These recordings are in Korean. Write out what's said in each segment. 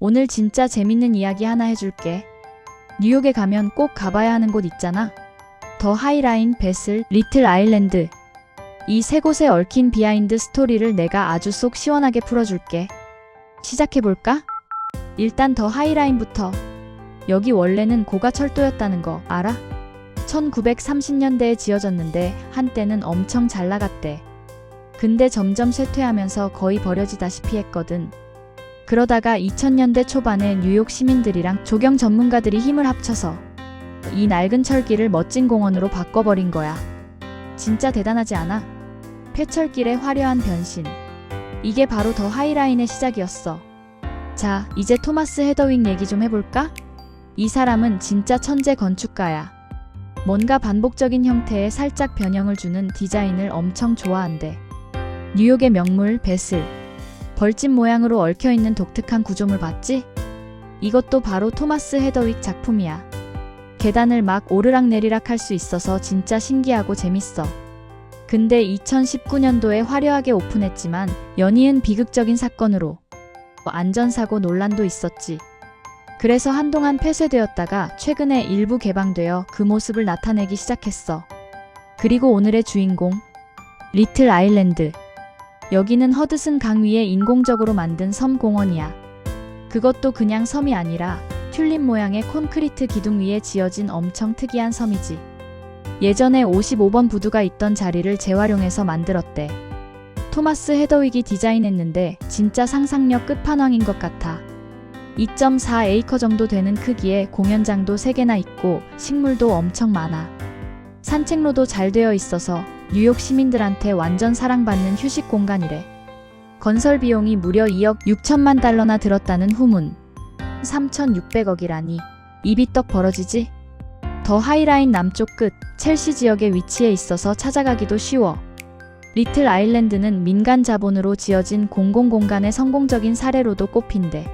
오늘 진짜 재밌는 이야기 하나 해줄게. 뉴욕에 가면 꼭 가봐야 하는 곳 있잖아. 더 하이라인, 베슬, 리틀 아일랜드. 이 세 곳에 얽힌 비하인드 스토리를 내가 아주 쏙 시원하게 풀어줄게. 시작해볼까? 일단 더 하이라인부터. 여기 원래는 고가 철도였다는 거 알아? 1930년대에 지어졌는데 한때는 엄청 잘 나갔대. 근데 점점 쇠퇴하면서 거의 버려지다시피 했거든. 그러다가 2000년대 초반에 뉴욕 시민들이랑 조경 전문가들이 힘을 합쳐서 이 낡은 철길을 멋진 공원으로 바꿔버린 거야. 진짜 대단하지 않아? 폐철길의 화려한 변신. 이게 바로 더 하이라인의 시작이었어. 자, 이제 토마스 헤더윅 얘기 좀 해볼까? 이 사람은 진짜 천재 건축가야. 뭔가 반복적인 형태에 살짝 변형을 주는 디자인을 엄청 좋아한대. 뉴욕의 명물 베슬. 벌집 모양으로 얽혀 있는 독특한 구조물 봤지? 이것도 바로 토마스 헤더윅 작품이야. 계단을 막 오르락내리락 할 수 있어서 진짜 신기하고 재밌어. 근데 2019년도에 화려하게 오픈했지만 연이은 비극적인 사건으로 안전사고 논란도 있었지. 그래서 한동안 폐쇄되었다가 최근에 일부 개방되어 그 모습을 나타내기 시작했어. 그리고 오늘의 주인공, 리틀 아일랜드. 여기는 허드슨 강 위에 인공적으로 만든 섬 공원이야. 그것도 그냥 섬이 아니라 튤립 모양의 콘크리트 기둥 위에 지어진 엄청 특이한 섬이지. 예전에 55번 부두가 있던 자리를 재활용해서 만들었대. 토마스 헤더윅이 디자인했는데 진짜 상상력 끝판왕인 것 같아. 2.4 에이커 정도 되는 크기에 공연장도 3개나 있고 식물도 엄청 많아. 산책로도 잘 되어 있어서 뉴욕 시민들한테 완전 사랑받는 휴식 공간이래. 건설 비용이 무려 2억 6천만 달러나 들었다는 후문. 3,600억이라니. 입이 떡 벌어지지? 더 하이라인 남쪽 끝, 첼시 지역에 위치해 있어서 찾아가기도 쉬워. 리틀 아일랜드는 민간 자본으로 지어진 공공 공간의 성공적인 사례로도 꼽힌대.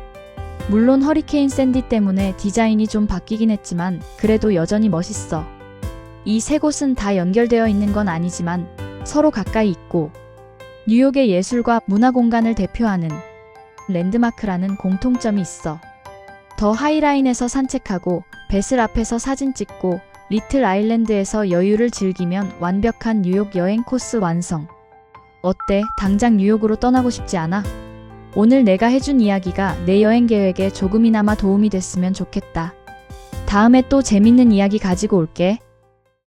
물론 허리케인 샌디 때문에 디자인이 좀 바뀌긴 했지만 그래도 여전히 멋있어. 이 세 곳은 다 연결되어 있는 건 아니지만 서로 가까이 있고 뉴욕의 예술과 문화 공간을 대표하는 랜드마크라는 공통점이 있어. 더 하이라인에서 산책하고 베슬 앞에서 사진 찍고 리틀 아일랜드에서 여유를 즐기면 완벽한 뉴욕 여행 코스 완성. 어때? 당장 뉴욕으로 떠나고 싶지 않아? 오늘 내가 해준 이야기가 내 여행 계획에 조금이나마 도움이 됐으면 좋겠다. 다음에 또 재밌는 이야기 가지고 올게.